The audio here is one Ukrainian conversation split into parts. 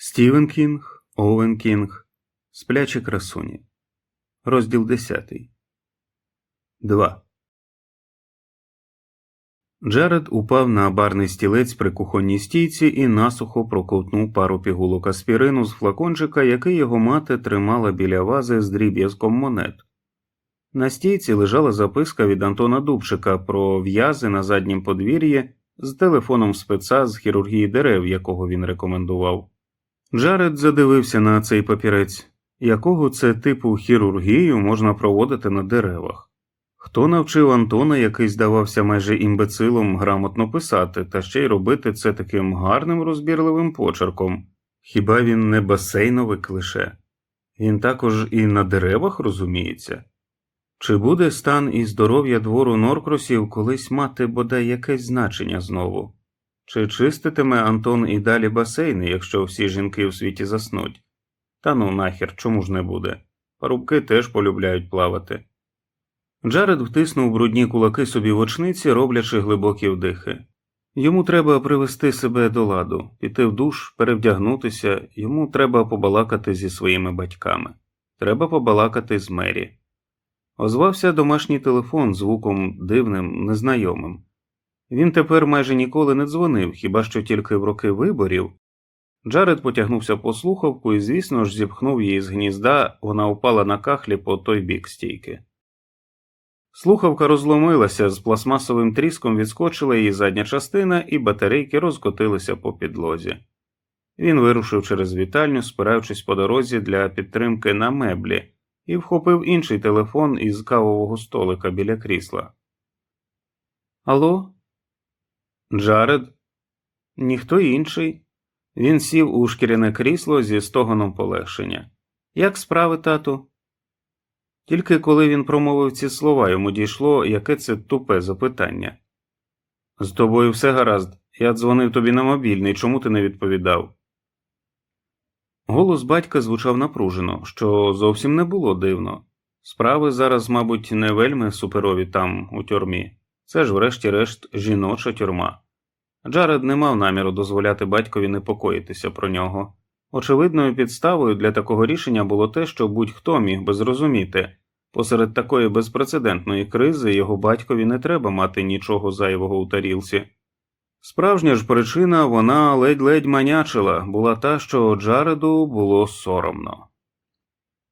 Стівен Кінг, Оуен Кінг, Сплячі красуні. Розділ 10. 2. Джаред упав на барний стілець при кухонній стійці і насухо проковтнув пару пігулок аспірину з флакончика, який його мати тримала біля вази з дріб'язком монет. На стійці лежала записка від Антона Дубчика про в'язи на заднім подвір'ї з телефоном спеца з хірургії дерев, якого він рекомендував. Джаред задивився на цей папірець, якого це типу хірургію можна проводити на деревах. Хто навчив Антона, який здавався майже імбецилом, грамотно писати, та ще й робити це таким гарним розбірливим почерком? Хіба він не басейнове клише? Він також і на деревах розуміється? Чи буде стан і здоров'я двору Норкросів колись мати бодай якесь значення знову? Чи чиститиме Антон і далі басейни, якщо всі жінки в світі заснуть? Та ну нахер, чому ж не буде? Парубки теж полюбляють плавати. Джаред втиснув брудні кулаки собі в очниці, роблячи глибокі вдихи. Йому треба привести себе до ладу, піти в душ, перевдягнутися, йому треба побалакати зі своїми батьками. Треба побалакати з Мері. Озвався домашній телефон звуком дивним, незнайомим. Він тепер майже ніколи не дзвонив, хіба що тільки в роки виборів. Джаред потягнувся по слухавку і, звісно ж, зіпхнув її з гнізда, вона упала на кахлі по той бік стійки. Слухавка розломилася, з пластмасовим тріском відскочила її задня частина, і батарейки розкотилися по підлозі. Він вирушив через вітальню, спираючись по дорозі для підтримки на меблі, і вхопив інший телефон із кавового столика біля крісла. Алло? Джаред? Ніхто інший. Він сів у шкіряне крісло зі стогоном полегшення. Як справи, тату? Тільки коли він промовив ці слова, йому дійшло, яке це тупе запитання. З тобою все гаразд. Я дзвонив тобі на мобільний, чому ти не відповідав? Голос батька звучав напружено, що зовсім не було дивно. Справи зараз, мабуть, не вельми суперові там, у тюрмі. Це ж, врешті-решт, жіноча тюрма. Джаред не мав наміру дозволяти батькові непокоїтися про нього. Очевидною підставою для такого рішення було те, що будь-хто міг би зрозуміти посеред такої безпрецедентної кризи його батькові не треба мати нічого зайвого у тарілці. Справжня ж причина вона ледь-ледь манячила, була та, що Джареду було соромно.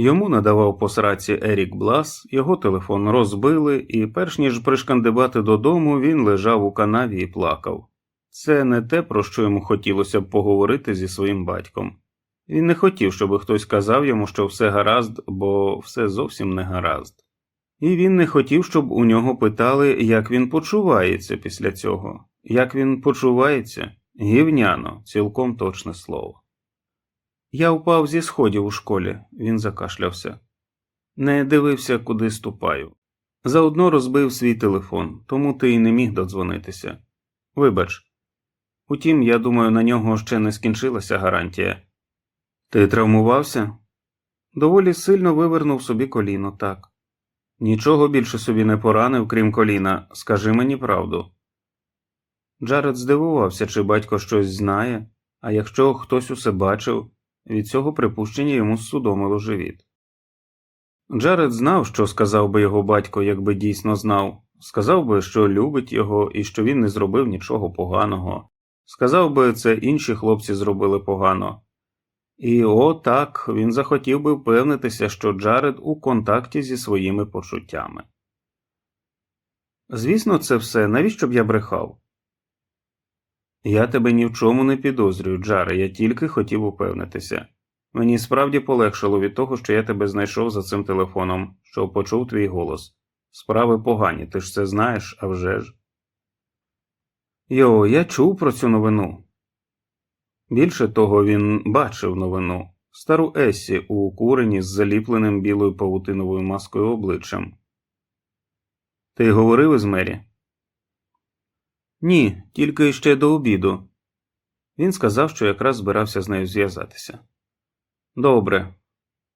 Йому надавав посраці Ерік Блас, його телефон розбили, і, перш ніж пришкандибати додому, він лежав у канаві і плакав. Це не те, про що йому хотілося б поговорити зі своїм батьком. Він не хотів, щоб хтось казав йому, що все гаразд, бо все зовсім не гаразд. І він не хотів, щоб у нього питали, як він почувається після цього. Як він почувається? Гівняно, цілком точне слово. Я впав зі сходів у школі, він закашлявся. Не дивився, куди ступаю. Заодно розбив свій телефон, тому ти й не міг додзвонитися. Вибач. Утім, я думаю, на нього ще не скінчилася гарантія. Ти травмувався? Доволі сильно вивернув собі коліно, так. Нічого більше собі не поранив, крім коліна, скажи мені правду. Джаред здивувався, чи батько щось знає, а якщо хтось усе бачив, від цього припущення йому судомило живіт. Джаред знав, що сказав би його батько, якби дійсно знав, сказав би, що любить його і що він не зробив нічого поганого, сказав би, це інші хлопці зробили погано. І о так він захотів би впевнитися, що Джаред у контакті зі своїми почуттями. Звісно, це все, навіщо б я брехав? Я тебе ні в чому не підозрюю, Джаре, я тільки хотів упевнитися. Мені справді полегшало від того, що я тебе знайшов за цим телефоном, що почув твій голос. Справи погані, ти ж це знаєш, а вже ж. Йо, я чув про цю новину. Більше того, він бачив новину стару Ессі у курені з заліпленим білою павутиновою маскою обличчям. Ти говорив із Мері? Ні, тільки ще до обіду. Він сказав, що якраз збирався з нею зв'язатися. Добре.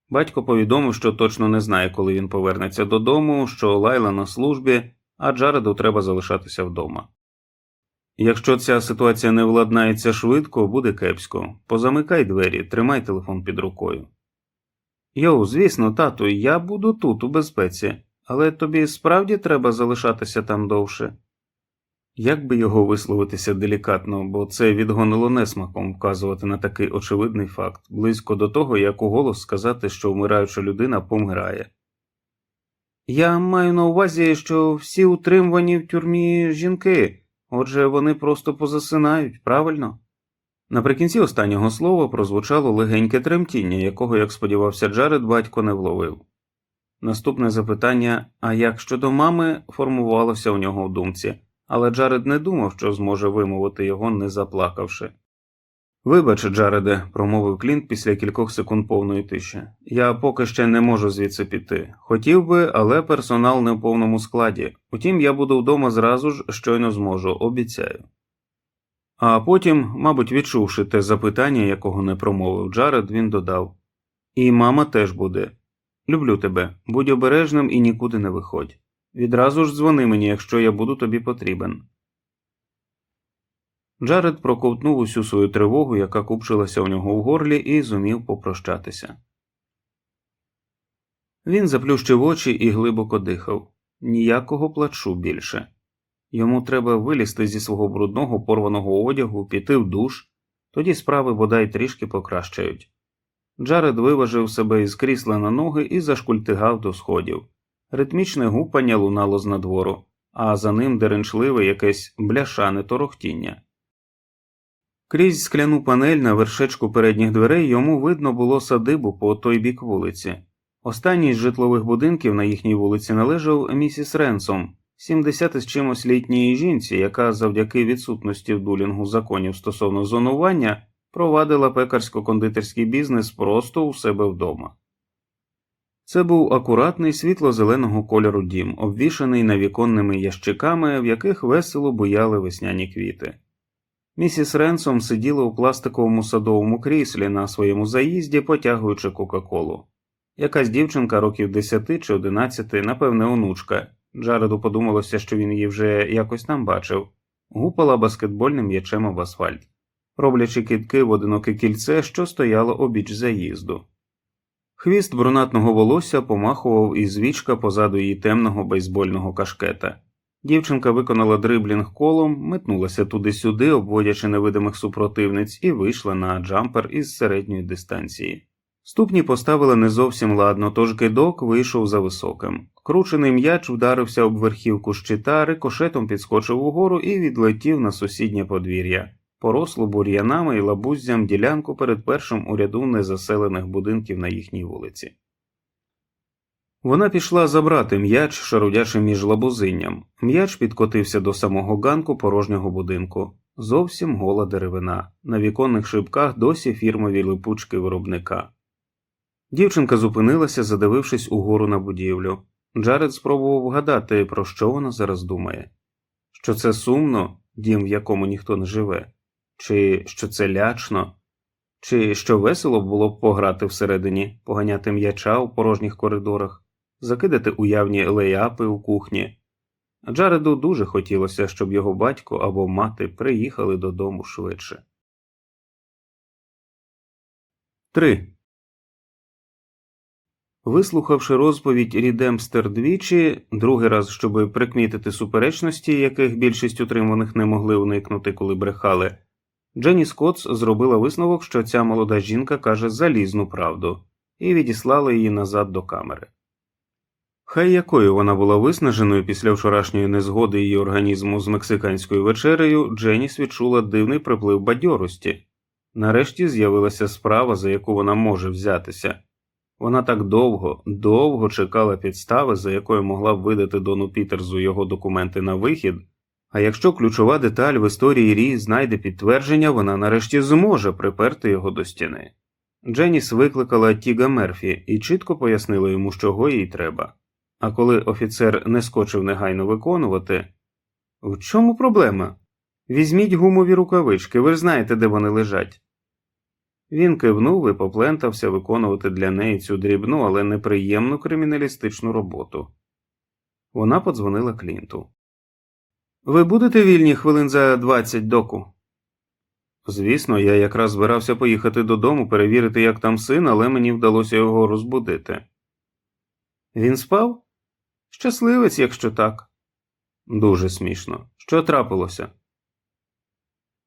Батько повідомив, що точно не знає, коли він повернеться додому, що Лайла на службі, а Джареду треба залишатися вдома. Якщо ця ситуація не владнається швидко, буде кепсько. Позамикай двері, тримай телефон під рукою. Йоу, звісно, тату, я буду тут, у безпеці, але тобі справді треба залишатися там довше. Як би його висловитися делікатно, бо це відгонило несмаком вказувати на такий очевидний факт, близько до того, як у голос сказати, що вмираюча людина помирає. Я маю на увазі, що всі утримувані в тюрмі жінки, отже, вони просто позасинають, правильно? Наприкінці останнього слова прозвучало легеньке тремтіння, якого, як сподівався Джаред, батько не вловив. Наступне запитання, а як щодо мами, формувалося у нього в думці, але Джаред не думав, що зможе вимовити його, не заплакавши. Вибач, Джареде, промовив Клінт після кількох секунд повної тиші. Я поки ще не можу звідси піти. Хотів би, але персонал не в повному складі. Утім, я буду вдома зразу ж, щойно зможу, обіцяю. А потім, мабуть, відчувши те запитання, якого не промовив Джаред, він додав І мама теж буде. Люблю тебе, будь обережним і нікуди не виходь. Відразу ж дзвони мені, якщо я буду тобі потрібен. Джаред проковтнув усю свою тривогу, яка купчилася у нього в горлі, і зумів попрощатися. Він заплющив очі і глибоко дихав. Ніякого плачу більше. Йому треба вилізти зі свого брудного порваного одягу, піти в душ, тоді справи бодай трішки покращають. Джаред виважив себе із крісла на ноги і зашкультигав до сходів. Ритмічне гупання лунало з надвору, а за ним деренчливе якесь бляшане торохтіння. Крізь скляну панель на вершечку передніх дверей йому видно було садибу по той бік вулиці. Останній з житлових будинків на їхній вулиці належав місіс Ренсом, 70 з чимось літньої жінці, яка завдяки відсутності в дулінгу законів стосовно зонування провадила пекарсько-кондитерський бізнес просто у себе вдома. Це був акуратний світло-зеленого кольору дім, обвішаний навіконними ящиками, в яких весело буяли весняні квіти. Місіс Ренсом сиділа у пластиковому садовому кріслі на своєму заїзді, потягуючи Кока-Колу. Якась дівчинка років 10 чи 11, напевне, онучка. Джареду подумалося, що він її вже якось там бачив, гупала баскетбольним м'ячем об асфальт, роблячи кітки в одиноке кільце, що стояло обіч заїзду. Хвіст брунатного волосся помахував із вічка позаду її темного бейсбольного кашкета. Дівчинка виконала дриблінг колом, метнулася туди-сюди, обводячи невидимих супротивниць, і вийшла на джампер із середньої дистанції. Ступні поставили не зовсім ладно, тож кидок вийшов за високим. Кручений м'яч вдарився об верхівку щита, рикошетом підскочив угору і відлетів на сусіднє подвір'я, порослу бур'янами і лабуззям ділянку перед першим у ряду незаселених будинків на їхній вулиці. Вона пішла забрати м'яч, шарудячи між лабузинням. М'яч підкотився до самого ганку порожнього будинку. Зовсім гола деревина. На віконних шибках досі фірмові липучки виробника. Дівчинка зупинилася, задивившись угору на будівлю. Джаред спробував вгадати, про що вона зараз думає. Що це сумно, дім, в якому ніхто не живе, чи що це лячно, чи що весело було б пограти всередині, поганяти м'яча у порожніх коридорах, закидати уявні леяпи у кухні. Джареду дуже хотілося, щоб його батько або мати приїхали додому швидше. 3. Вислухавши розповідь Рідемстер двічі, другий раз, щоб прикмітити суперечності, яких більшість утриманих не могли уникнути, коли брехали, Дженні Скотс зробила висновок, що ця молода жінка каже залізну правду, і відіслала її назад до камери. Хай якою вона була виснаженою після вчорашньої незгоди її організму з мексиканською вечерею, Дженіс відчула дивний приплив бадьорості. Нарешті з'явилася справа, за яку вона може взятися. Вона так довго, довго чекала підстави, за якою могла б видати Дону Пітерзу його документи на вихід, а якщо ключова деталь в історії Рі знайде підтвердження, вона нарешті зможе приперти його до стіни. Дженіс викликала Тіга Мерфі і чітко пояснила йому, чого їй треба. А коли офіцер не скочив негайно виконувати, в чому проблема? Візьміть гумові рукавички, ви ж знаєте, де вони лежать. Він кивнув і поплентався виконувати для неї цю дрібну, але неприємну криміналістичну роботу. Вона подзвонила Клінту. Ви будете вільні хвилин за 20 доку? Звісно, я якраз збирався поїхати додому перевірити, як там син, але мені вдалося його розбудити. Він спав? Щасливець, якщо так. Дуже смішно. Що трапилося?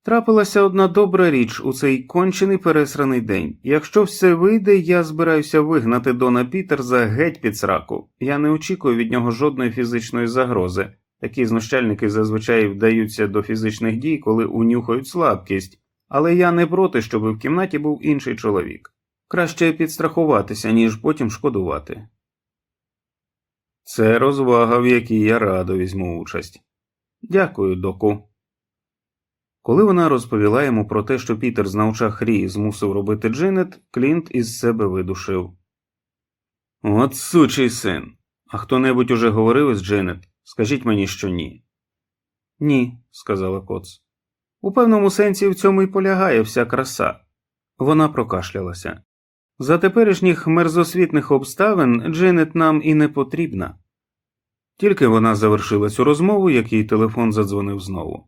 Трапилася одна добра річ у цей кончений пересраний день. Якщо все вийде, я збираюся вигнати Дона Пітерза геть під сраку. Я не очікую від нього жодної фізичної загрози. Такі знущальники зазвичай вдаються до фізичних дій, коли унюхають слабкість, але я не проти, щоб в кімнаті був інший чоловік. Краще підстрахуватися, ніж потім шкодувати. Це розвага, в якій я радо візьму участь. Дякую, доку. Коли вона розповіла йому про те, що Пітер з навчах Рі змусив робити Джинет, Клінт із себе видушив. От сучий син. А хто небудь уже говорив із Джинет? Скажіть мені, що ні. Ні, сказала Коц. У певному сенсі в цьому й полягає вся краса. Вона прокашлялася. За теперішніх мерзосвітних обставин Джинет нам і не потрібна. Тільки вона завершила цю розмову, як їй телефон задзвонив знову.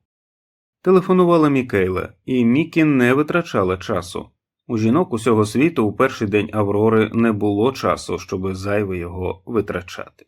Телефонувала Мікейла, і Мікі не витрачала часу. У жінок усього світу у перший день Аврори не було часу, щоби зайве його витрачати.